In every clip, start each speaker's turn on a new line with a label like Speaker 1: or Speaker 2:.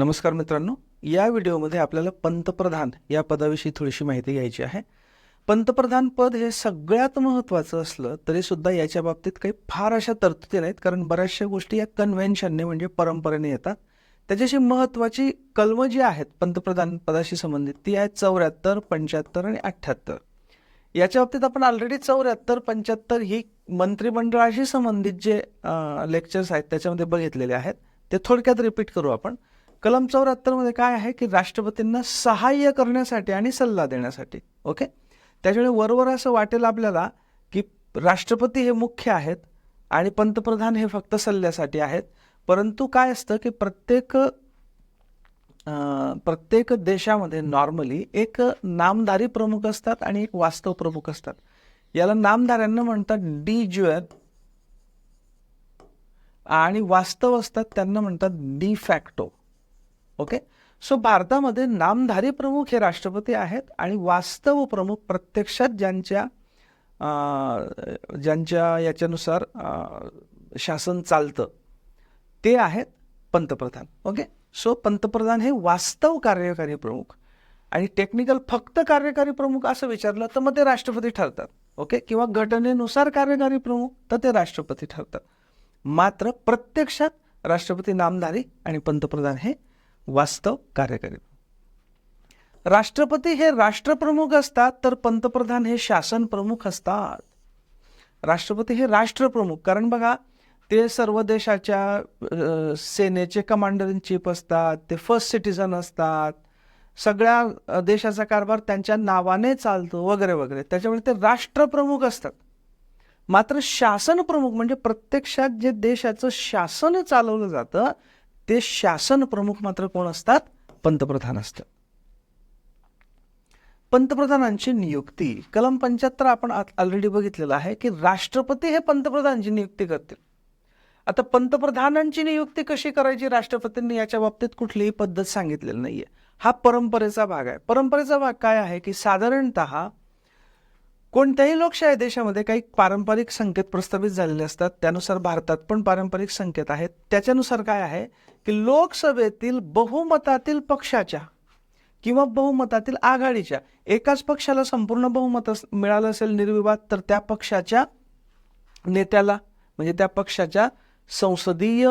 Speaker 1: नमस्कार मित्रांनो. या व्हिडिओमध्ये आपल्याला पंतप्रधान या पदाविषयी थोडीशी माहिती घ्यायची आहे. पंतप्रधान पद हे सगळ्यात महत्त्वाचं असलं तरी सुद्धा याच्या बाबतीत काही फार अशा तरतुदी नाहीत कारण बऱ्याचशा गोष्टी या कन्व्हेन्शनने म्हणजे परंपरेने येतात. त्याच्याशी महत्त्वाची कलमं जी आहेत पंतप्रधान पदाशी संबंधित ती आहेत चौऱ्याहत्तर पंच्याहत्तर आणि अठ्ठ्याहत्तर. याच्या बाबतीत आपण ऑलरेडी चौऱ्याहत्तर पंच्याहत्तर ही मंत्रिमंडळाशी संबंधित जे लेक्चर्स आहेत त्याच्यामध्ये बघितलेले आहेत. ते थोडक्यात रिपीट करू आपण. कलम चौऱ्याहत्तरमध्ये काय आहे की राष्ट्रपतींना सहाय्य करण्यासाठी आणि सल्ला देण्यासाठी ओके? त्याच्यामुळे वरवर असं वाटेल आपल्याला की राष्ट्रपती हे मुख्य आहेत आणि पंतप्रधान हे फक्त सल्ल्यासाठी आहेत. परंतु काय असतं की प्रत्येक प्रत्येक देशामध्ये नॉर्मली एक नामधारी प्रमुख असतात आणि एक वास्तव प्रमुख असतात. याला नामधाऱ्यांना म्हणतात डी ज्युअर आणि वास्तव असतात त्यांना म्हणतात डी फॅक्टो. ओके? सो भारतामध्ये नामधारी प्रमुख हे राष्ट्रपती आहेत आणि वास्तव प्रमुख प्रत्यक्षात ज्यांच्या ज्यांच्या याच्यानुसार शासन चालतं ते आहेत पंतप्रधान. ओके? सो पंतप्रधान हे वास्तव कार्यकारी प्रमुख आणि टेक्निकल फक्त कार्यकारी प्रमुख असं विचारलं तर मग ते राष्ट्रपती ठरतात. ओके? किंवा घटनेनुसार कार्यकारी प्रमुख तर ते राष्ट्रपती ठरतात. मात्र प्रत्यक्षात राष्ट्रपती नामधारी आणि पंतप्रधान हे वास्तव कार्यकारी. राष्ट्रपती हे राष्ट्रप्रमुख असतात तर पंतप्रधान हे शासन प्रमुख असतात. राष्ट्रपती हे राष्ट्रप्रमुख कारण बघा ते सर्व देशाच्या सेनेचे कमांडर इन चीफ असतात ते फर्स्ट सिटीजन असतात. सगळ्या देशाचा कारभार त्यांच्या नावाने चालतो वगैरे वगैरे. त्याच्यामुळे ते राष्ट्रप्रमुख असतात. मात्र शासन प्रमुख म्हणजे प्रत्यक्षात जे देशाचं शासन चालवलं जातं ते शासन प्रमुख मात्र कोण असतात? पंतप्रधान असतात. पंतप्रधानांची नियुक्ती कलम पंच्याहत्तर आपण ऑलरेडी बघितलेलं आहे की राष्ट्रपती हे पंतप्रधानांची नियुक्ती करतील. आता पंतप्रधानांची नियुक्ती कशी करायची राष्ट्रपतींनी याच्या बाबतीत कुठलीही पद्धत सांगितलेली नाहीये. हा परंपरेचा भाग आहे. परंपरेचा भाग काय आहे की साधारणतः कोणत्याही लोकशाही देशामध्ये काही पारंपरिक संकेत प्रस्तावित झालेले असतात त्यानुसार भारतात पण पारंपरिक संकेत आहेत. त्याच्यानुसार काय आहे की लोकसभेतील बहुमतातील पक्षाच्या किंवा बहुमतातील आघाडीच्या एकाच पक्षाला संपूर्ण बहुमत मिळालं असेल निर्विवाद तर त्या पक्षाच्या नेत्याला म्हणजे त्या पक्षाच्या संसदीय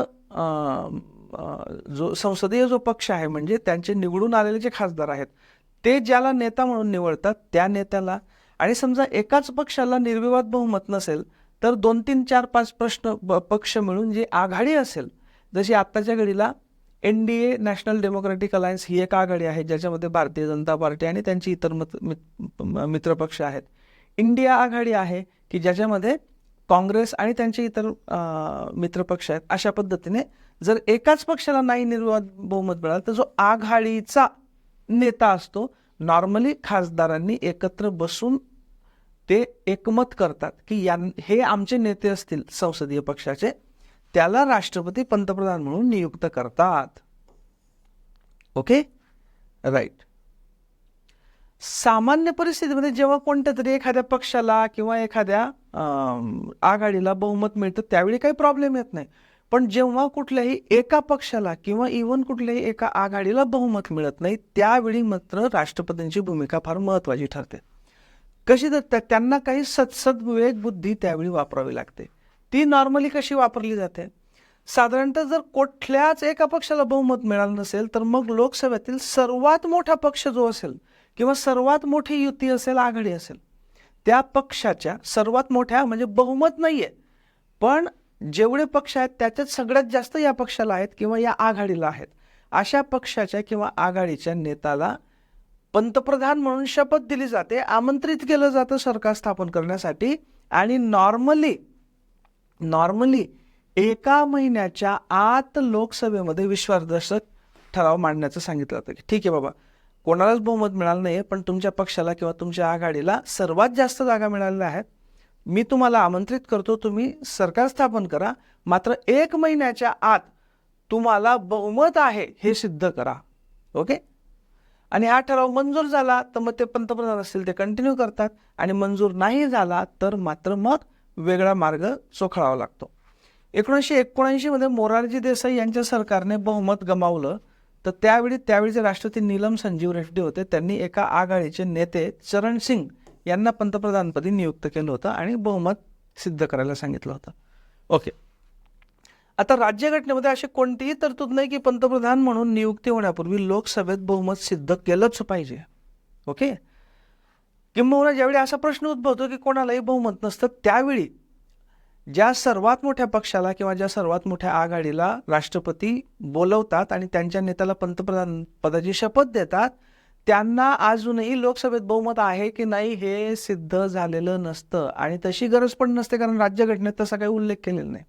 Speaker 1: जो संसदीय जो पक्ष आहे म्हणजे त्यांचे निवडून आलेले जे खासदार आहेत ते ज्याला नेता म्हणून निवडतात त्या नेत्याला आणि समजा एकाच पक्षाला निर्विवाद बहुमत नसेल तर दोन तीन चार पाच प्रश्न ब- पक्ष मिळून जी आघाडी असेल जशी आत्ताच्या घडीला N D A national democratic alliance ही एक आघाडी आहे ज्याच्यामध्ये भारतीय जनता पार्टी आणि त्यांची इतर मत मित्रपक्ष आहेत. इंडिया आघाडी आहे की ज्याच्यामध्ये काँग्रेस आणि त्यांचे इतर मित्रपक्ष आहेत अशा पद्धतीने जर एकाच पक्षाला नाही निर्वाद बहुमत मिळालं तर जो आघाडीचा नेता असतो नॉर्मली खासदारांनी एकत्र बसून ते एकमत करतात की या हे आमचे नेते असतील संसदीय पक्षाचे त्याला राष्ट्रपती पंतप्रधान म्हणून नियुक्त करतात. ओके? राईट. सामान्य परिस्थितीमध्ये जेव्हा कोणत्या तरी एखाद्या पक्षाला किंवा एखाद्या आघाडीला बहुमत मिळतं त्यावेळी काही प्रॉब्लेम येत नाही. पण जेव्हा कुठल्याही एका पक्षाला किंवा इवन कुठल्याही एका आघाडीला बहुमत मिळत नाही त्यावेळी मात्र राष्ट्रपतींची भूमिका फार महत्वाची ठरते. कशी तर त्या- त्यांना काही सत्सद विवेक बुद्धी त्यावेळी वापरावी लागते. ती नॉर्मली कशी वापरली जाते? साधारणतः जर कुठल्याच एका पक्षाला बहुमत मिळालं नसेल तर मग लोकसभेतील सर्वात मोठा पक्ष जो असेल किंवा सर्वात मोठी युती असेल आघाडी असेल त्या पक्षाच्या सर्वात मोठ्या म्हणजे बहुमत नाही आहे पण जेवढे पक्ष आहेत त्याच्यात सगळ्यात जास्त या पक्षाला आहेत किंवा या आघाडीला आहेत. अशा पक्षाच्या किंवा आघाडीच्या नेत्याला पंतप्रधान म्हणून शपथ दिली जाते आमंत्रित केलं जातं सरकार स्थापन करण्यासाठी. आणि नॉर्मली नॉर्मली एका महिन्याच्या आत लोकसभेमध्ये विश्वासदर्शक ठराव मांडण्याचं सांगितलं जातं. की ठीक आहे बाबा. कोणालाच बहुमत मिळालं नाही पण तुमच्या पक्षाला किंवा तुमच्या आघाडीला सर्वात जास्त जागा मिळालेल्या आहेत. मी तुम्हाला आमंत्रित करतो तुम्ही सरकार स्थापन करा. मात्र एक महिन्याच्या आत तुम्हाला बहुमत आहे हे सिद्ध करा. ओके? आणि हा ठराव मंजूर झाला तर मग ते पंतप्रधान असतील ते कंटिन्यू करतात. आणि मंजूर नाही झाला तर मात्र मग वेगळा मार्ग चोखळावा लागतो. एकोणीसशे एकोणऐंशीमध्ये मोरारजी देसाई यांच्या सरकारने बहुमत गमावलं तर त्यावेळी त्यावेळीचे राष्ट्रपती नीलम संजीव रेड्डी होते. त्यांनी एका आघाडीचे नेते चरण सिंग यांना पंतप्रधानपदी नियुक्त केलं होतं आणि बहुमत सिद्ध करायला सांगितलं होतं. ओके. आता राज्यघटनेमध्ये अशी कोणतीही तरतूद नाही की पंतप्रधान म्हणून नियुक्ती होण्यापूर्वी लोकसभेत बहुमत सिद्ध केलंच पाहिजे. ओके? किंबहुना ज्यावेळी असा प्रश्न उद्भवतो की कोणालाही बहुमत नसतं त्यावेळी ज्या सर्वात मोठ्या पक्षाला किंवा ज्या सर्वात मोठ्या आघाडीला राष्ट्रपती बोलवतात आणि त्यांच्या नेत्याला पंतप्रधान पदाची शपथ देतात त्यांना अजूनही लोकसभेत बहुमत आहे की नाही हे सिद्ध झालेलं नसतं. आणि तशी गरज पण नसते कारण राज्यघटनेत तसा काही उल्लेख केलेला नाही.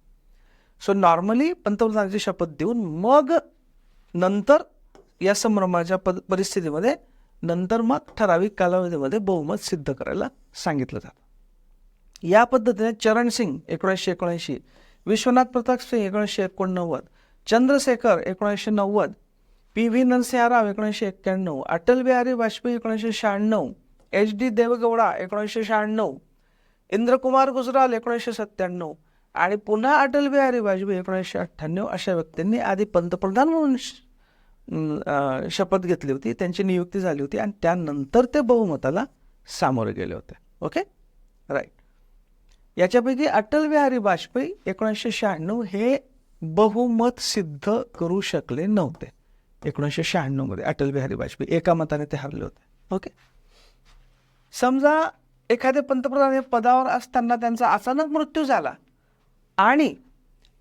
Speaker 1: सो नॉर्मली पंतप्रधानाची शपथ देऊन मग नंतर या संभ्रमाच्या पद परिस्थितीमध्ये नंतर मग ठराविक कालावधीमध्ये बहुमत सिद्ध करायला सांगितलं जातं. या पद्धतीने चरण सिंग एकोणीसशे एकोणऐंशी विश्वनाथ प्रताप सिंग एकोणीसशे एकोणनव्वद चंद्रशेखर एकोणीसशे नव्वद पी व्ही नरसिंहा राव एकोणीसशे एक्क्याण्णव अटल बिहारी वाजपेयी एकोणीसशे शहाण्णव एच डी देवगौडा एकोणीसशे शहाण्णव इंद्रकुमार गुजराल एकोणीसशे सत्त्याण्णव आणि पुन्हा अटल बिहारी वाजपेयी एकोणीसशे अठ्ठ्याण्णव अशा व्यक्तींनी आधी पंतप्रधान म्हणून श- शपथ घेतली होती त्यांची नियुक्ती झाली होती आणि त्यानंतर ते बहुमताला सामोरे गेले होते. ओके राईट याच्यापैकी अटल बिहारी वाजपेयी एकोणीसशे शहाण्णव हे बहुमत सिद्ध करू शकले नव्हते. एकोणीसशे शहाण्णवमध्ये अटल बिहारी वाजपेयी एका मताने ते हरले होते. ओके समजा एखादे पंतप्रधान हे पदावर असताना त्यांचा अचानक मृत्यू झाला आणि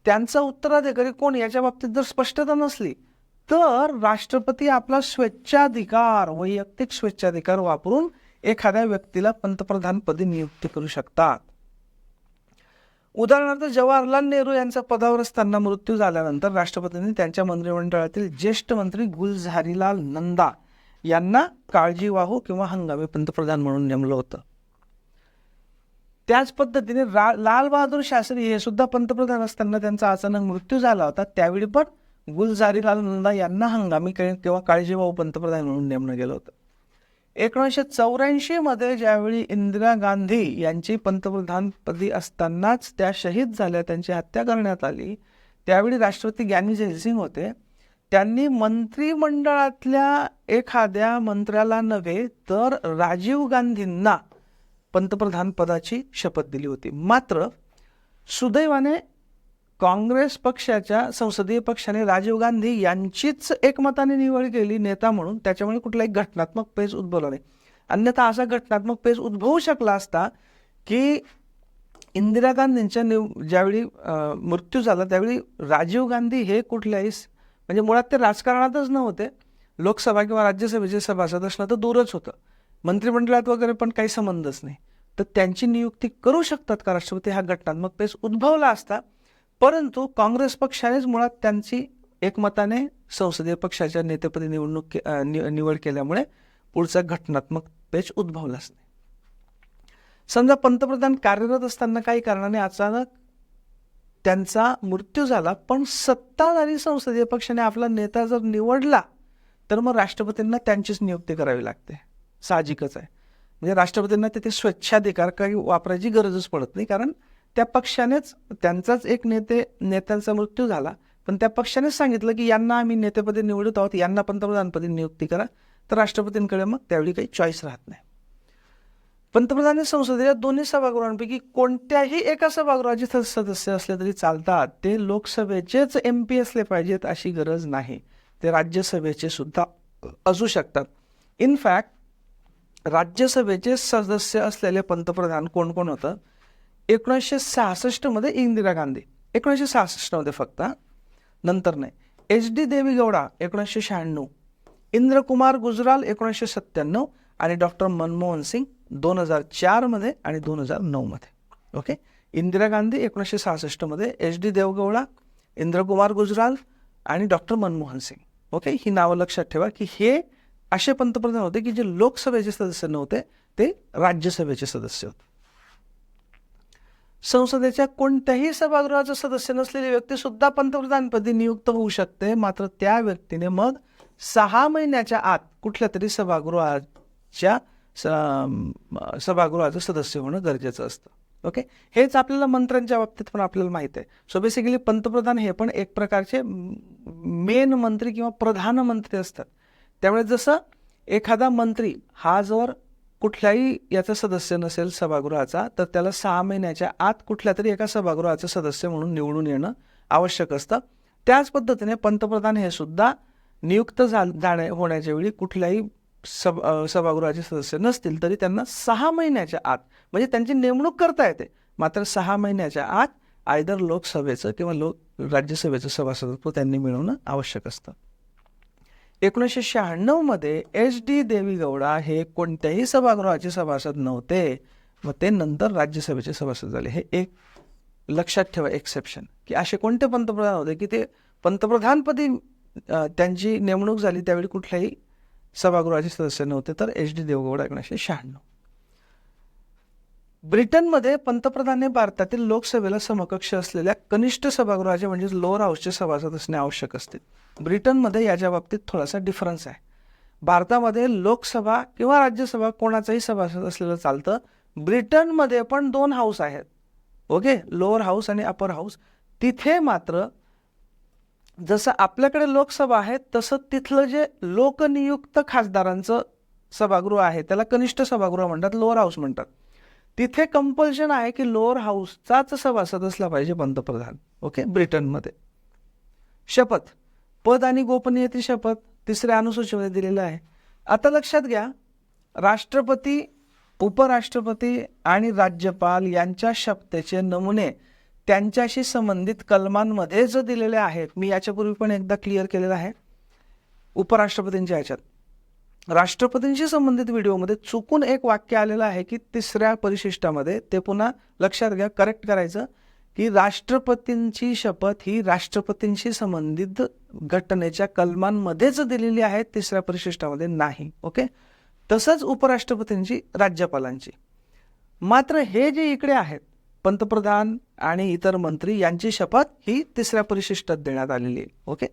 Speaker 1: त्यांचा उत्तराधिकारी कोण याच्या बाबतीत जर स्पष्टता नसली तर राष्ट्रपती आपला स्वेच्छाधिकार वैयक्तिक स्वेच्छाधिकार वापरून एखाद्या व्यक्तीला पंतप्रधानपदी नियुक्ती करू शकतात. उदाहरणार्थ जवाहरलाल नेहरू यांचा पदावर असताना मृत्यू झाल्यानंतर राष्ट्रपतींनी त्यांच्या मंत्रिमंडळातील ज्येष्ठ मंत्री गुलझारीलाल नंदा यांना काळजीवाहू किंवा हंगामी पंतप्रधान म्हणून नेमलं होतं. त्याच पद्धतीने रा लालबहादूर शास्त्री हे सुद्धा पंतप्रधान असताना त्यांचा अचानक मृत्यू झाला होता. त्यावेळी पण गुलजारीलाल नंदा यांना हंगामी किंवा काळजीभाऊ पंतप्रधान म्हणून नेमणं गेलं होतं. एकोणीसशे चौऱ्याऐंशी मध्ये ज्यावेळी इंदिरा गांधी यांची पंतप्रधानपदी असतानाच त्या शहीद झाल्या त्यांची हत्या करण्यात आली त्यावेळी राष्ट्रपती ग्यानी जयसिंग होते. त्यांनी मंत्रिमंडळातल्या एखाद्या मंत्र्याला नव्हे तर राजीव गांधींना पंतप्रधान पदाची शपथ दिली होती. मात्र सुदैवाने काँग्रेस पक्षाच्या संसदीय पक्षाने राजीव गांधी यांचीच एकमताने निवड केली नेता म्हणून. त्याच्यामुळे कुठलाही घटनात्मक पेज उद्भवला नाही. अन्यथा असा घटनात्मक पेज उद्भवू शकला असता की इंदिरा गांधींच्या निव ज्यावेळी मृत्यू झाला त्यावेळी राजीव गांधी हे कुठल्याही म्हणजे मुळात ते राजकारणातच नव्हते. लोकसभा किंवा राज्यसभेचे सभासद असणं तर दूरच होतं. मंत्रिमंडळात वगैरे पण काही संबंधच नाही. तर त्यांची नियुक्ती करू शकतात का राष्ट्रपती? हा घटनात्मक पेच उद्भवला असता परंतु काँग्रेस पक्षानेच मुळात त्यांची एकमताने संसदीय पक्षाच्या नेतेपदी निवडणूक के- नि- निवड केल्यामुळे पुढचा घटनात्मक पेच उद्भवलाच नाही. समजा पंतप्रधान कार्यरत असताना काही कारणाने अचानक त्यांचा मृत्यू झाला पण सत्ताधारी संसदीय पक्षाने आपला नेता जर निवडला तर मग राष्ट्रपतींना त्यांचीच नियुक्ती करावी लागते. साहजिकच आहे. म्हणजे राष्ट्रपतींना तिथे स्वच्छाधिकार काही वापरायची गरजच पडत नाही. कारण त्या पक्षानेच त्यांचाच एक नेते नेत्यांचा मृत्यू झाला. पण त्या पक्षानेच सांगितलं की यांना आम्ही नेतेपदी निवडत आहोत. यांना पंतप्रधानपदी नियुक्ती करा. तर राष्ट्रपतींकडे मग त्यावेळी काही चॉईस राहत नाही. पंतप्रधान संसदेच्या दोन्ही सभागृहांपैकी कोणत्याही एका सभागृहाचे सदस्य असले तरी चालतात. ते लोकसभेचेच एम पी असले पाहिजेत अशी गरज नाही. ते राज्यसभेचे सुद्धा असू शकतात. इनफॅक्ट राज्यसभेचे सदस्य असलेले पंतप्रधान कोण कोण होतं? एकोणीसशे सहासष्टमध्ये इंदिरा गांधी. एकोणीसशे सहासष्टमध्ये फक्त. नंतर नाही. एच डी देवीगौडा एकोणीसशे शहाण्णव. इंद्रकुमार गुजराल एकोणीसशे सत्त्याण्णव. आणि डॉक्टर मनमोहन सिंग दोन हजार चारमध्ये आणि दोन हजार नऊमध्ये ओके? इंदिरा गांधी एकोणीसशे सहासष्टमध्ये एच डी देवगौडा इंद्रकुमार गुजराल आणि डॉक्टर मनमोहन सिंग. ओके? ही नावं लक्षात ठेवा की हे असे पंतप्रधान होते की जे लोकसभेचे सदस्य नव्हते ते राज्यसभेचे सदस्य होते. संसदेच्या कोणत्याही सभागृहाचा सदस्य नसलेली व्यक्ती सुद्धा पंतप्रधानपदी नियुक्त होऊ शकते मात्र त्या व्यक्तीने मग सहा महिन्याच्या आत कुठल्या तरी सभागृहाच्या सभागृहाचं सदस्य होणं गरजेचं असतं. ओके? हेच आपल्याला मंत्र्यांच्या बाबतीत पण आपल्याला माहीत आहे. सो बेसिकली पंतप्रधान हे पण एक प्रकारचे मेन मंत्री किंवा प्रधानमंत्री असतात. त्यामुळे जसं एखादा मंत्री हा जर कुठल्याही याचा सदस्य नसेल सभागृहाचा तर त्याला सहा महिन्याच्या आत कुठल्या तरी एका सभागृहाचं सदस्य म्हणून निवडून येणं आवश्यक असतं. त्याच पद्धतीने पंतप्रधान हे सुद्धा नियुक्त झा जाण्या होण्याच्या वेळी कुठल्याही सब सभागृहाचे सदस्य नसतील तरी त्यांना सहा महिन्याच्या आत म्हणजे त्यांची नेमणूक करता येते. मात्र सहा महिन्याच्या आत आयदर लोकसभेचं किंवा लोक राज्यसभेचं सभासदत्व त्यांनी मिळवणं आवश्यक असतं. एकोणीसशे शहाण्णवमध्ये एच डी देवीगौडा हे कोणत्याही सभागृहाचे सभासद नव्हते. व ते नंतर राज्यसभेचे सभासद झाले. हे एक लक्षात ठेवा एक्सेप्शन की असे कोणते पंतप्रधान होते की ते पंतप्रधानपदी त्यांची नेमणूक झाली त्यावेळी कुठल्याही सभागृहाचे सदस्य नव्हते तर एच डी देवगौडा एकोणीसशे शहाण्णव. ब्रिटनमध्ये पंतप्रधान हे भारतातील लोकसभेला समकक्ष असलेल्या कनिष्ठ सभागृहाचे म्हणजेच लोअर हाऊसचे सभासद असणे आवश्यक असते. ब्रिटनमध्ये याच्या बाबतीत थोडासा डिफरन्स आहे. भारतामध्ये लोकसभा किंवा राज्यसभा कोणाचाही सभासद असलेलं चालतं. ब्रिटनमध्ये पण दोन हाऊस आहेत. ओके? लोअर हाऊस आणि अपर हाऊस तिथे मात्र जसं आपल्याकडे लोकसभा आहे तसं तिथलं जे लोकनियुक्त खासदारांचं सभागृह आहे त्याला कनिष्ठ सभागृह म्हणतात लोअर हाऊस म्हणतात. तिथे कंपल्शन आहे की लोअर हाऊसचाच सभासद असला पाहिजे पंतप्रधान. ओके? ब्रिटनमध्ये. शपथ. पद आणि गोपनीयते शपथ तिसऱ्या अनुसूचीमध्ये दिलेलं आहे. आता लक्षात घ्या राष्ट्रपती उपराष्ट्रपती आणि राज्यपाल यांच्या शपथेचे नमुने त्यांच्याशी संबंधित कलमांमध्ये जो दिलेले आहेत मी याच्यापूर्वी पण एकदा क्लिअर केलेलं आहे. उपराष्ट्रपतींच्या ह्याच्यात राष्ट्रपतींशी संबंधित व्हिडिओमध्ये चुकून एक वाक्य आलेलं आहे की तिसऱ्या परिशिष्टामध्ये ते पुन्हा लक्षात घ्या करेक्ट करायचं. की राष्ट्रपतींची शपथ ही राष्ट्रपतींशी संबंधित घटनेच्या कलमांमध्येच दिलेली आहे तिसऱ्या परिशिष्टामध्ये नाही ओके? तसंच उपराष्ट्रपतींची राज्यपालांची. मात्र हे जे इकडे आहेत पंतप्रधान आणि इतर मंत्री यांची शपथ ही तिसऱ्या परिशिष्टात देण्यात आलेली आहे ओके?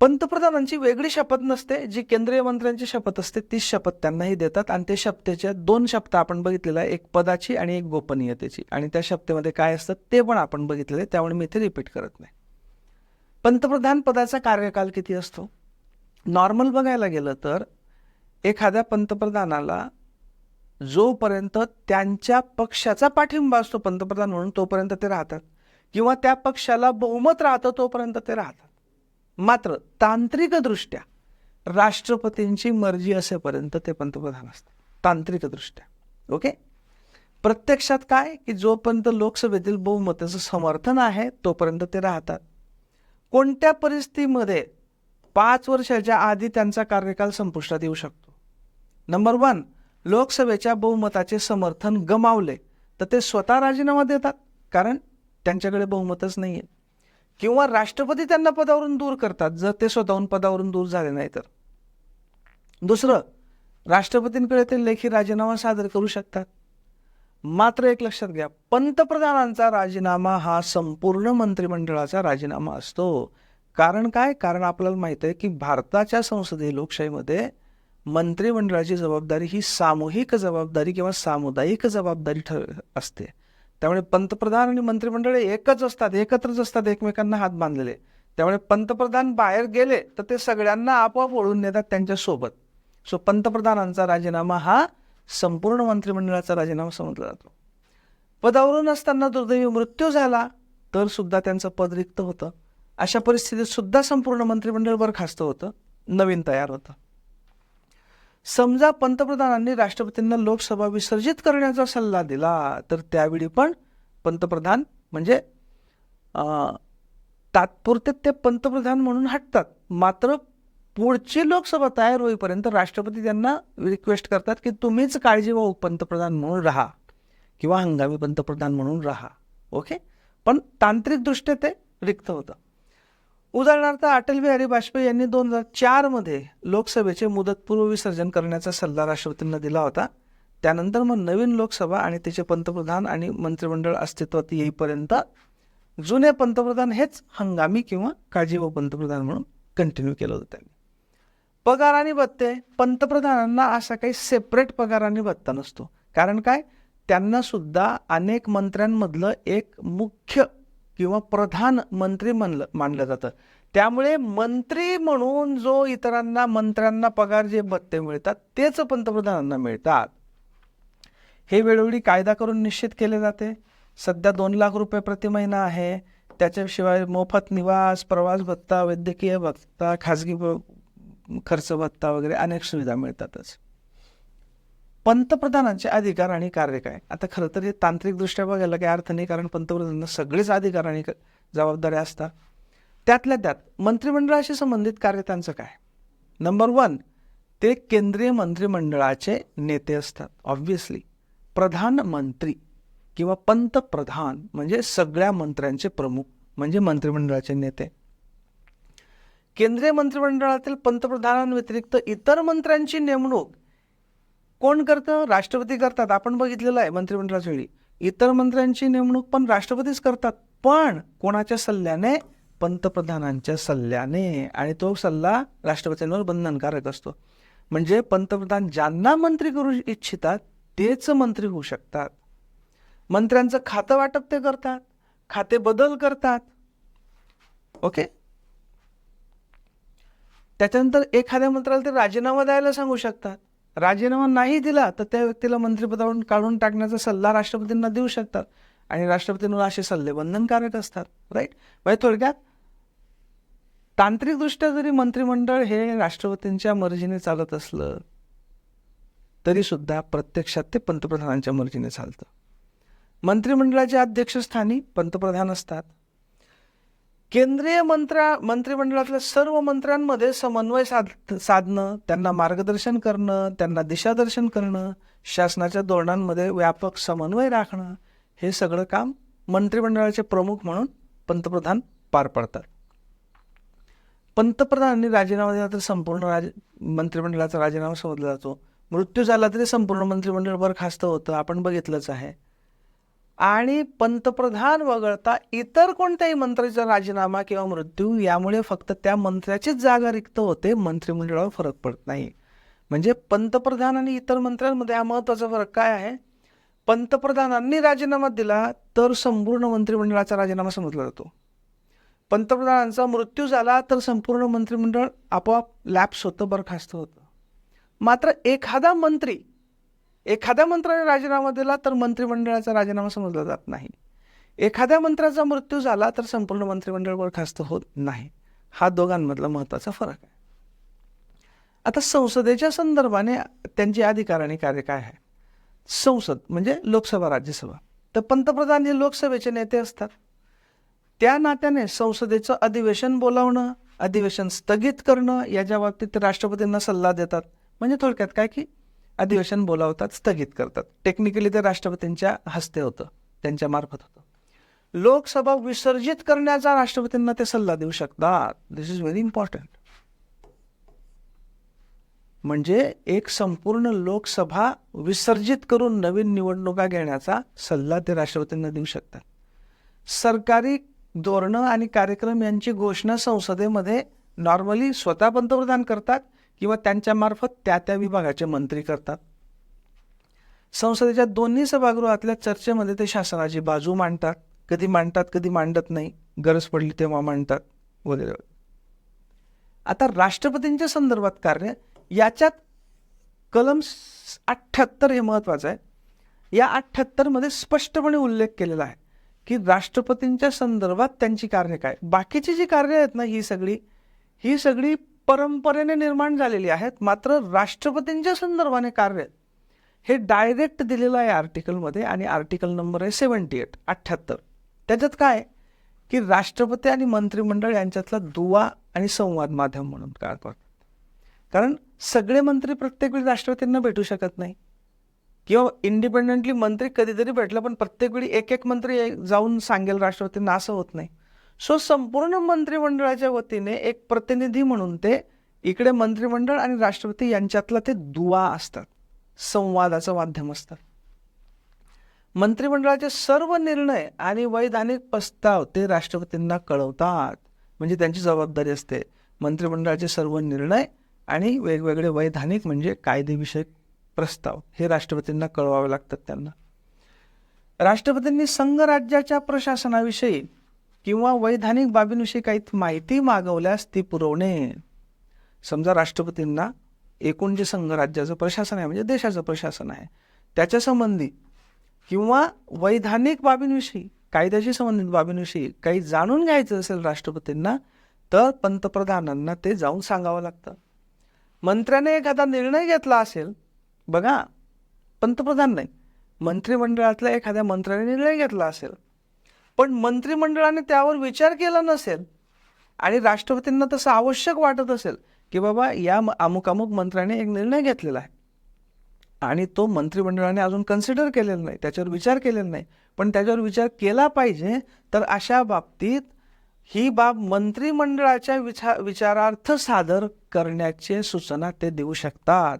Speaker 1: पंतप्रधानांची वेगळी शपथ नसते जी केंद्रीय मंत्र्यांची शपथ असते तीच शपथ त्यांनाही देतात. आणि ते शपथेच्या दोन शब्द आपण बघितलेला आहे एक पदाची आणि एक गोपनीयतेची. आणि त्या शपथेमध्ये काय असतं ते पण आपण बघितलेलं आहे त्यामुळे मी इथे रिपीट करत नाही. पंतप्रधान पदाचा कार्यकाल किती असतो? नॉर्मल बघायला गेलं तर एखाद्या पंतप्रधानाला जोपर्यंत त्यांच्या पक्षाचा पाठिंबा असतो पंतप्रधान म्हणून तोपर्यंत ते राहतात. किंवा त्या पक्षाला बहुमत राहतं तोपर्यंत ते राहतात. मात्र तांत्रिकदृष्ट्या राष्ट्रपतींची मर्जी असेपर्यंत ते पंतप्रधान असतात. तांत्रिकदृष्ट्या. ओके प्रत्यक्षात काय? की जोपर्यंत लोकसभेतील बहुमताचं समर्थन आहे तोपर्यंत ते राहतात. कोणत्या परिस्थितीमध्ये पाच वर्षाच्या आधी त्यांचा कार्यकाल संपुष्टात येऊ शकतो? नंबर वन लोकसभेच्या बहुमताचे समर्थन गमावले तर ते स्वतः राजीनामा देतात कारण त्यांच्याकडे बहुमतच नाही आहे किंवा राष्ट्रपती त्यांना पदावरून दूर करतात जर ते स्वतःहून पदावरून दूर झाले नाही तर. दुसरं राष्ट्रपतींकडे ते लेखी राजीनामा सादर करू शकतात. मात्र एक लक्षात घ्या पंतप्रधानांचा राजीनामा हा संपूर्ण मंत्रिमंडळाचा राजीनामा असतो. कारण काय? कारण आपल्याला माहीत आहे की भारताच्या संसदीय लोकशाहीमध्ये मंत्रिमंडळाची जबाबदारी ही सामूहिक जबाबदारी किंवा सामुदायिक जबाबदारी ठर असते. त्यामुळे पंतप्रधान आणि मंत्रिमंडळ एकच असतात एकत्रच असतात एकमेकांना हात बांधलेले. त्यामुळे पंतप्रधान बाहेर गेले तर ते सगळ्यांना आपोआप ओढून नेतात त्यांच्यासोबत. सो पंतप्रधानांचा राजीनामा हा संपूर्ण मंत्रिमंडळाचा राजीनामा समजला जातो. पदावरून असताना दुर्दैवी मृत्यू झाला तर सुद्धा त्यांचं पद रिक्त होतं. अशा परिस्थितीत सुद्धा संपूर्ण मंत्रिमंडळ बरखास्त होतं नवीन तयार होतं. समजा पंतप्रधानांनी राष्ट्रपतींना लोकसभा विसर्जित करण्याचा सल्ला दिला तर त्यावेळी पण पंतप्रधान म्हणजे तात्पुरते ते पंतप्रधान म्हणून हटतात. मात्र पुढची लोकसभा तयार होईपर्यंत राष्ट्रपती त्यांना रिक्वेस्ट करतात की तुम्हीच काळजी वाहू पंतप्रधान म्हणून राहा किंवा हंगामी पंतप्रधान म्हणून राहा. ओके? पण तांत्रिकदृष्ट्या ते रिक्त होतं. उदाहरणार्थ अटल बिहारी वाजपेयी यांनी दोन हजार चारमध्ये लोकसभेचे मुदतपूर्व विसर्जन करण्याचा सल्ला राष्ट्रपतींना दिला होता. त्यानंतर मग नवीन लोकसभा आणि त्याचे पंतप्रधान आणि मंत्रिमंडळ अस्तित्वात येईपर्यंत जुने पंतप्रधान हेच हंगामी किंवा काळजी व पंतप्रधान म्हणून कंटिन्यू केलं होतं त्यांनी. पगार आणि भत्ते पंतप्रधानांना असा काही सेपरेट पगार आणि भत्ता नसतो. कारण काय? त्यांना सुद्धा अनेक मंत्र्यांमधलं एक मुख्य किंवा प्रधान मंत्री म्हणलं मानलं जातं. त्यामुळे मंत्री म्हणून जो इतरांना मंत्र्यांना पगार जे भत्ते मिळतात तेच पंतप्रधानांना मिळतात. हे वेळोवेळी कायदा करून निश्चित केले जाते. सध्या दोन लाख रुपये प्रति महिना आहे. त्याच्याशिवाय मोफत निवास प्रवास भत्ता वैद्यकीय भत्ता खाजगी खर्च भत्ता वगैरे अनेक सुविधा मिळतातच. पंतप्रधानांचे अधिकार आणि कार्य काय? आता खरं तर हे तांत्रिकदृष्ट्या बघायला काही अर्थ नाही कारण पंतप्रधानांना सगळेच अधिकार आणि जबाबदाऱ्या असतात. त्यातल्या त्यात मंत्रिमंडळाशी संबंधित कार्य त्यांचं काय? नंबर वन ते केंद्रीय मंत्रिमंडळाचे नेते असतात ऑब्व्हियसली प्रधानमंत्री किंवा पंतप्रधान म्हणजे सगळ्या मंत्र्यांचे प्रमुख म्हणजे मंत्रिमंडळाचे नेते. केंद्रीय मंत्रिमंडळातील पंतप्रधानांव्यतिरिक्त इतर मंत्र्यांची नेमणूक कोण करतं? राष्ट्रपती करतात. आपण बघितलेलं आहे मंत्रिमंडळाच्या वेळी. इतर मंत्र्यांची नेमणूक पण राष्ट्रपतीच करतात. पण कोणाच्या सल्ल्याने? पंतप्रधानांच्या सल्ल्याने. आणि तो सल्ला राष्ट्रपतींवर बंधनकारक असतो. म्हणजे पंतप्रधान ज्यांना मंत्री करू इच्छितात तेच मंत्री होऊ शकतात. मंत्र्यांचं खातं वाटप ते करतात. खाते बदल करतात. ओके? त्याच्यानंतर एखाद्या मंत्र्याला ते राजीनामा द्यायला सांगू शकतात. राजीनामा नाही दिला तर त्या व्यक्तीला मंत्रिपदावरून काढून टाकण्याचा सल्ला राष्ट्रपतींना देऊ शकतात. आणि राष्ट्रपतींवर असे सल्ले बंधनकारक असतात राईट म्हणजे थोडक्यात तांत्रिकदृष्ट्या जरी मंत्रिमंडळ हे राष्ट्रपतींच्या मर्जीने चालत असलं तरी सुद्धा प्रत्यक्षात ते पंतप्रधानांच्या मर्जीने चालतं. मंत्रिमंडळाच्या अध्यक्षस्थानी पंतप्रधान असतात. केंद्रीय मंत्र्या मंत्रिमंडळातल्या सर्व मंत्र्यांमध्ये समन्वय साध साधणं त्यांना मार्गदर्शन करणं त्यांना दिशादर्शन करणं शासनाच्या धोरणांमध्ये व्यापक समन्वय राखणं हे सगळं काम मंत्रिमंडळाचे प्रमुख म्हणून पंतप्रधान पार पाडतात. पंतप्रधानांनी राजीनामा दिला तर संपूर्ण राज मंत्रिमंडळाचा राजीनामा समजला जातो. मृत्यू झाला तरी संपूर्ण मंत्रिमंडळ बरखास्त होतं आपण बघितलंच आहे. आणि पंतप्रधान वगळता इतर कोणत्याही मंत्र्याचा राजीनामा किंवा मृत्यू यामुळे फक्त त्या मंत्र्याचीच जागा रिक्त होते मंत्रिमंडळावर फरक पडत नाही. म्हणजे पंतप्रधान आणि इतर मंत्र्यांमध्ये हा महत्त्वाचा फरक काय आहे? पंतप्रधानांनी राजीनामा दिला तर संपूर्ण मंत्रिमंडळाचा राजीनामा समजला जातो. पंतप्रधानांचा मृत्यू झाला तर संपूर्ण मंत्रिमंडळ आपोआप लॅप्स होतं बरखास्त होतं. मात्र एखादा मंत्री एखाद्या मंत्र्याने राजीनामा दिला तर मंत्रिमंडळाचा राजीनामा समजला जात नाही. एखाद्या मंत्र्याचा मृत्यू झाला तर संपूर्ण मंत्रिमंडळ बरखास्त होत नाही. हा दोघांमधला महत्त्वाचा फरक आहे. आता संसदेच्या संदर्भाने त्यांचे अधिकार आणि कार्य काय आहे? संसद म्हणजे लोकसभा राज्यसभा. तर पंतप्रधान हे लोकसभेचे नेते असतात. त्या नात्याने संसदेचं अधिवेशन बोलावणं अधिवेशन स्थगित करणं याच्या बाबतीत राष्ट्रपतींना सल्ला देतात. म्हणजे थोडक्यात काय की अधिवेशन बोलावतात स्थगित करतात. टेक्निकली ते राष्ट्रपतींच्या हस्ते होतं त्यांच्या मार्फत होतं. लोकसभा विसर्जित करण्याचा राष्ट्रपतींना ते सल्ला देऊ शकतात. दिस इज व्हेरी इम्पॉर्टंट म्हणजे एक संपूर्ण लोकसभा विसर्जित करून नवीन निवडणुका घेण्याचा सल्ला ते राष्ट्रपतींना देऊ शकतात. सरकारी धोरणं आणि कार्यक्रम यांची घोषणा संसदेमध्ये नॉर्मली स्वतः पंतप्रधान करतात किंवा त्यांच्यामार्फत त्या त्या विभागाचे मंत्री करतात. संसदेच्या दोन्ही सभागृहातल्या चर्चेमध्ये ते शासनाची बाजू मांडतात. कधी मांडतात कधी मांडत नाही. गरज पडली तेव्हा मांडतात वगैरे. आता राष्ट्रपतींच्या संदर्भात कार्य याच्यात कलम अठ्ठ्याहत्तर हे महत्त्वाचं आहे. या अठ्ठ्याहत्तरमध्ये स्पष्टपणे उल्लेख केलेला आहे की राष्ट्रपतींच्या संदर्भात त्यांची कार्य काय? बाकीची जी कार्य आहेत ना ही सगळी ही सगळी परंपरेने निर्माण झालेली आहेत मात्र राष्ट्रपतींच्या संदर्भाने कार्य हे डायरेक्ट दिलेलं आहे आर्टिकलमध्ये आणि आर्टिकल नंबर आहे सेवन्टी एट अठ्ठ्याहत्तर. त्याच्यात काय की राष्ट्रपती आणि मंत्रिमंडळ यांच्यातला दुवा आणि संवाद माध्यम म्हणून काय करतात कारण सगळे मंत्री प्रत्येक वेळी राष्ट्रपतींना भेटू शकत नाही. किंवा इंडिपेंडेंटली मंत्री कधीतरी भेटलं पण प्रत्येक वेळी एक एक मंत्री जाऊन सांगेल राष्ट्रपतींना असं होत नाही. सो संपूर्ण मंत्रिमंडळाच्या वतीने एक प्रतिनिधी म्हणून ते इकडे मंत्रिमंडळ आणि राष्ट्रपती यांच्यातला ते दुवा असतात. संवादाचं माध्यम असतात. मंत्रिमंडळाचे सर्व निर्णय आणि वैधानिक प्रस्ताव ते राष्ट्रपतींना कळवतात. म्हणजे त्यांची जबाबदारी असते. मंत्रिमंडळाचे सर्व निर्णय आणि वेगवेगळे वैधानिक म्हणजे कायदेविषयक प्रस्ताव हे राष्ट्रपतींना कळवावे लागतात त्यांना. राष्ट्रपतींनी संघराज्याच्या प्रशासनाविषयी किंवा वैधानिक बाबींविषयी काही माहिती मागवल्यास ती पुरवणे. समजा राष्ट्रपतींना एकूण जे संघराज्याचं प्रशासन आहे म्हणजे देशाचं प्रशासन आहे त्याच्या संबंधी किंवा वैधानिक बाबींविषयी कायद्याशी संबंधित बाबींविषयी काही जाणून घ्यायचं असेल राष्ट्रपतींना तर पंतप्रधानांना ते जाऊन सांगावं लागतं. मंत्र्याने एखादा निर्णय घेतला असेल बघा पंतप्रधान नाही मंत्रिमंडळातल्या एखाद्या मंत्र्याने निर्णय घेतला असेल पण मंत्रिमंडळाने त्यावर विचार केला नसेल आणि राष्ट्रपतींना तसं आवश्यक वाटत असेल की बाबा या म- अमुक अमुक मंत्र्याने एक निर्णय घेतलेला आहे. आणि तो मंत्रिमंडळाने अजून कन्सिडर केलेला नाही त्याच्यावर विचार केलेला नाही. पण त्याच्यावर विचार केला पाहिजे तर अशा बाबतीत ही बाब मंत्रिमंडळाच्या विचार विचारार्थ सादर करण्याचे सूचना ते देऊ शकतात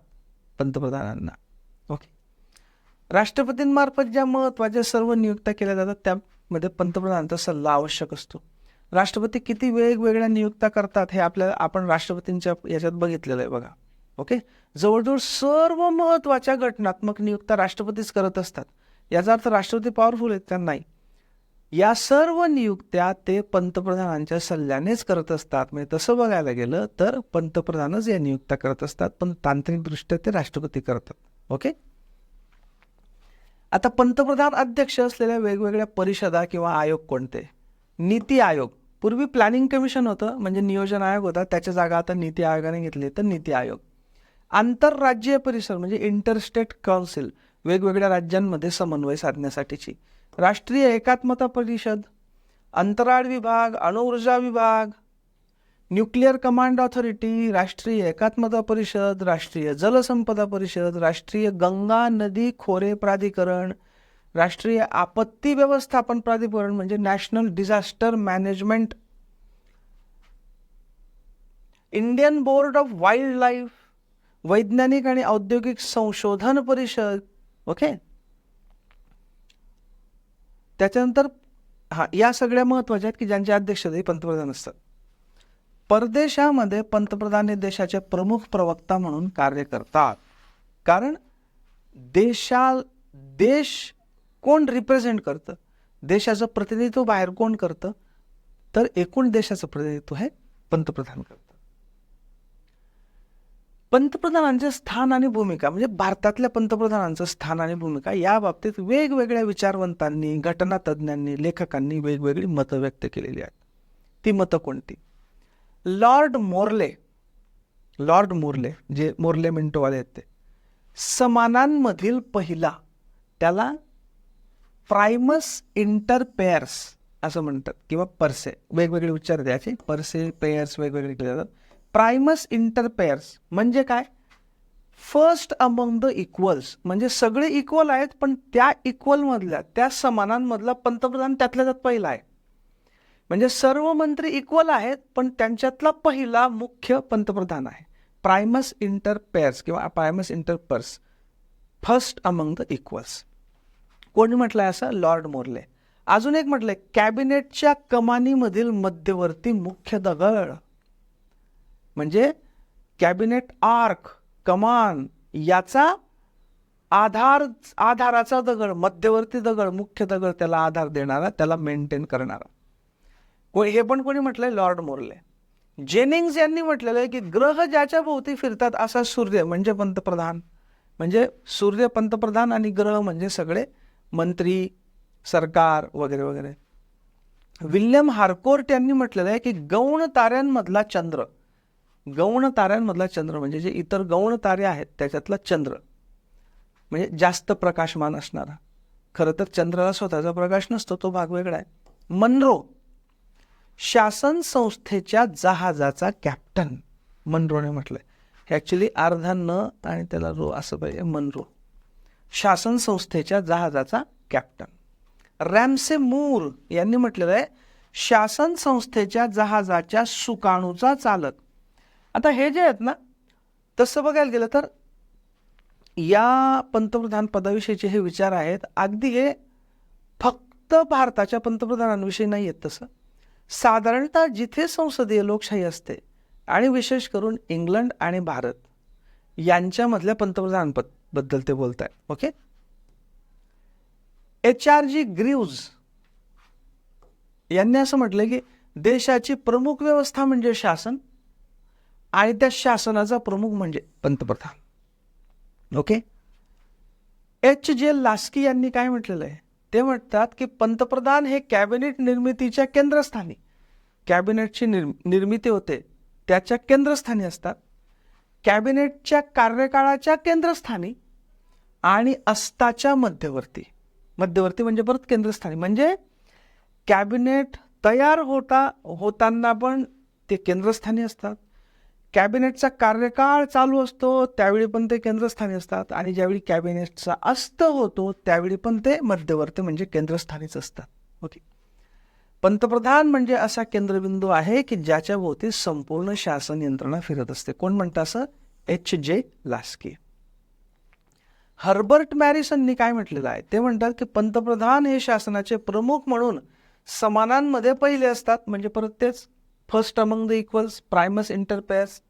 Speaker 1: पंतप्रधानांना. ओके. राष्ट्रपतींमार्फत ज्या महत्त्वाच्या सर्व नियुक्त्या केल्या जातात त्या मध्ये पंतप्रधानांचा सल्ला आवश्यक असतो. राष्ट्रपती किती वेगवेगळ्या नियुक्त्या करतात हे आपल्याला आपण राष्ट्रपतींच्या याच्यात बघितलेलं आहे बघा. ओके? जवळजवळ सर्व महत्त्वाच्या घटनात्मक नियुक्त्या राष्ट्रपतीच करत असतात. याचा अर्थ राष्ट्रपती पॉवरफुल आहेत का? नाही. या सर्व नियुक्त्या ते पंतप्रधानांच्या सल्ल्यानेच करत असतात. म्हणजे तसं बघायला गेलं तर पंतप्रधानच या नियुक्त्या करत असतात. पण तांत्रिकदृष्ट्या ते राष्ट्रपती करतात. ओके? आता पंतप्रधान अध्यक्ष असलेल्या वेगवेगळ्या परिषदा किंवा आयोग कोणते? नीती आयोग. पूर्वी प्लॅनिंग कमिशन होतं म्हणजे नियोजन आयोग होता. त्याच्या जागा आता नीती आयोगाने घेतली तर नीती आयोग. आंतरराज्यीय परिषद म्हणजे इंटरस्टेट काउन्सिल वेगवेगळ्या राज्यांमध्ये समन्वय साधण्यासाठीची. राष्ट्रीय एकात्मता परिषद अंतराळ विभाग अणुऊर्जा विभाग न्यूक्लिअर कमांड ऑथॉरिटी राष्ट्रीय एकात्मता परिषद राष्ट्रीय जलसंपदा परिषद राष्ट्रीय गंगा नदी खोरे प्राधिकरण राष्ट्रीय आपत्ती व्यवस्थापन प्राधिकरण म्हणजे national disaster management. Indian board of wildlife वैज्ञानिक आणि औद्योगिक संशोधन परिषद ओके? त्याच्यानंतर हा या सगळ्या महत्त्वाच्या आहेत की ज्यांच्या अध्यक्षतेही पंतप्रधान असतात. परदेशामध्ये पंतप्रधान हे देशाचे प्रमुख प्रवक्ता म्हणून कार्य करतात. कारण देशा देश कोण रिप्रेझेंट करतं? देशाचं प्रतिनिधित्व बाहेर कोण करतं? तर एकूण देशाचं प्रतिनिधित्व हे पंतप्रधान करतं. पंतप्रधानांचे स्थान आणि भूमिका म्हणजे भारतातल्या पंतप्रधानांचं स्थान आणि भूमिका या बाबतीत वेगवेगळ्या विचारवंतांनी घटनातज्ञांनी लेखकांनी वेगवेगळी मतं व्यक्त केलेली आहेत. ती मतं कोणती? लॉर्ड मोर्ले लॉर्ड मोर्ले जे मोर्ले मिंटोवाले आहेत ते समानांमधील पहिला त्याला प्रायमस इंटरपेअर्स असं म्हणतात किंवा पर्से वेगवेगळे उच्चार द्यायचे पर्से पेयर्स वेगवेगळे केले जातात. प्रायमस इंटरपेअर्स म्हणजे काय? फर्स्ट अमंग द इक्वल्स म्हणजे सगळे इक्वल आहेत पण त्या इक्वलमधल्या त्या समानांमधला पंतप्रधान त्यातल्या त्यात पहिला आहे. म्हणजे सर्व मंत्री इक्वल आहेत पण त्यांच्यातला पहिला मुख्य पंतप्रधान आहे. प्रायमस इंटर पेअर्स किंवा primus inter pares first among the equals कोणी म्हटलंय असं? लॉर्ड मोर्ले अजून एक म्हटलंय कॅबिनेटच्या कमानीमधील मध्यवर्ती मुख्य दगड. म्हणजे कॅबिनेट आर्क कमान याचा आधार आधाराचा दगड मध्यवर्ती दगड मुख्य दगड त्याला आधार देणारा त्याला मेंटेन करणारा. हे पण कोणी म्हटलंय? Lord Morley. जेनिंग्स यांनी म्हटलेलं आहे की ग्रह ज्याच्या भोवती फिरतात असा सूर्य म्हणजे पंतप्रधान. म्हणजे सूर्य पंतप्रधान आणि ग्रह म्हणजे सगळे मंत्री सरकार वगैरे वगैरे. विल्यम हार्कोर्ट यांनी म्हटलेलं आहे की गौण ताऱ्यांमधला चंद्र. गौण ताऱ्यांमधला चंद्र म्हणजे जे इतर गौण तारे आहेत त्याच्यातला चंद्र. म्हणजे जास्त प्रकाशमान असणारा. खरं तर चंद्राला स्वतःचा प्रकाश नसतो तो भाग वेगळा आहे. मनरो. शासन संस्थेच्या जहाजाचा कॅप्टन मनरोने म्हटलंय. हे ॲक्च्युली अर्धा न आणि त्याला रो असं पाहिजे मनरो. शासन संस्थेच्या जहाजाचा कॅप्टन रॅमसे मूर यांनी म्हटलेलं आहे शासन संस्थेच्या जहाजाच्या सुकाणूचा चालक. आता हे जे आहेत ना तसं बघायला गेलं तर या पंतप्रधान पदाविषयीचे हे विचार आहेत अगदी हे फक्त भारताच्या पंतप्रधानांविषयी नाही आहेत तसं. साधारणतः जिथे संसदीय लोकशाही असते आणि विशेष करून इंग्लंड आणि भारत यांच्यामधल्या पंतप्रधानपदबद्दल ते बोलत आहेत okay? H R G Greaves यांनी असं म्हटलं की देशाची प्रमुख व्यवस्था म्हणजे शासन आणि त्या शासनाचा प्रमुख म्हणजे पंतप्रधान. ओके? एच जे लास्की यांनी काय म्हटलेलं आहे? ते म्हणतात की पंतप्रधान हे कॅबिनेट निर्मितीच्या केंद्रस्थानी. कॅबिनेटची निर् निर्मिती होते त्याच्या केंद्रस्थानी असतात. कॅबिनेटच्या कार्यकाळाच्या केंद्रस्थानी आणि अस्ताच्या मध्यवर्ती. मध्यवर्ती म्हणजे परत केंद्रस्थानी. म्हणजे कॅबिनेट तयार होता होताना पण ते केंद्रस्थानी असतात. कॅबिनेटचा कार्यकाळ चालू असतो त्यावेळी पण ते केंद्रस्थानी असतात आणि ज्यावेळी कॅबिनेटचा अस्त होतो त्यावेळी पण ते मध्यवर्ती म्हणजे केंद्रस्थानीच असतात. ओके. पंतप्रधान म्हणजे असा केंद्रबिंदू आहे की ज्याच्या भोवती संपूर्ण शासन यंत्रणा फिरत असते. कोण म्हणतं असं? H J Laski. हर्बर्ट मॅरिसननी काय म्हटलेलं आहे? ते म्हणतात की पंतप्रधान हे शासनाचे प्रमुख म्हणून समानांमध्ये पहिले असतात म्हणजे परत तेच first among the equals primus inter pares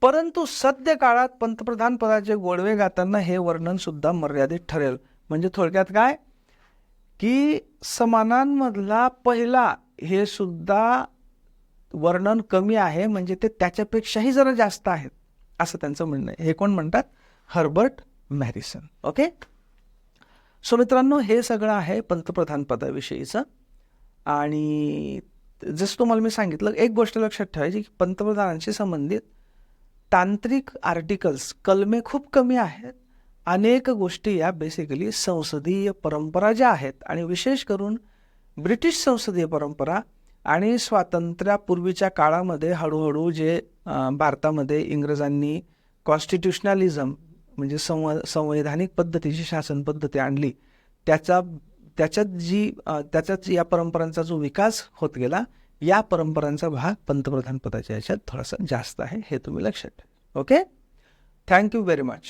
Speaker 1: परंतु सद्य काळात पंतप्रधान पदाचे गोडवे गाताना हे वर्णन सुद्धा मर्यादित ठरेल. म्हणजे थोडक्यात काय? की समानांमधला पहिला हे सुद्धा वर्णन कमी आहे म्हणजे ते त्याच्यापेक्षाही जरा जास्त आहेत असं त्यांचं म्हणणं आहे. हे कोण म्हणतात? हर्बर्ट मॅरिसन. ओके? सो मित्रांनो हे सगळं आहे पंतप्रधान पदाविषयीचं. आणि जसं तुम्हाला मी सांगितलं एक गोष्ट लक्षात ठेवायची की पंतप्रधानांशी संबंधित तांत्रिक आर्टिकल्स कलमे खूप कमी आहेत. अनेक गोष्टी या बेसिकली संसदीय परंपरा ज्या आहेत आणि विशेष करून ब्रिटिश संसदीय परंपरा आणि स्वातंत्र्यापूर्वीच्या काळामध्ये हळूहळू जे भारतामध्ये इंग्रजांनी कॉन्स्टिट्युशनलिझम म्हणजे संव संवैधानिक पद्धतीची शासन पद्धती आणली त्याचा त्याच्यात जी त्याच्यात या परंपरांचा जो विकास होत गेला या परंपरांचा भाग पंतप्रधान पदाच्या याच्यात थोडासा जास्त आहे हे तुम्ही लक्षात ठेवा. ओके? Thank you very much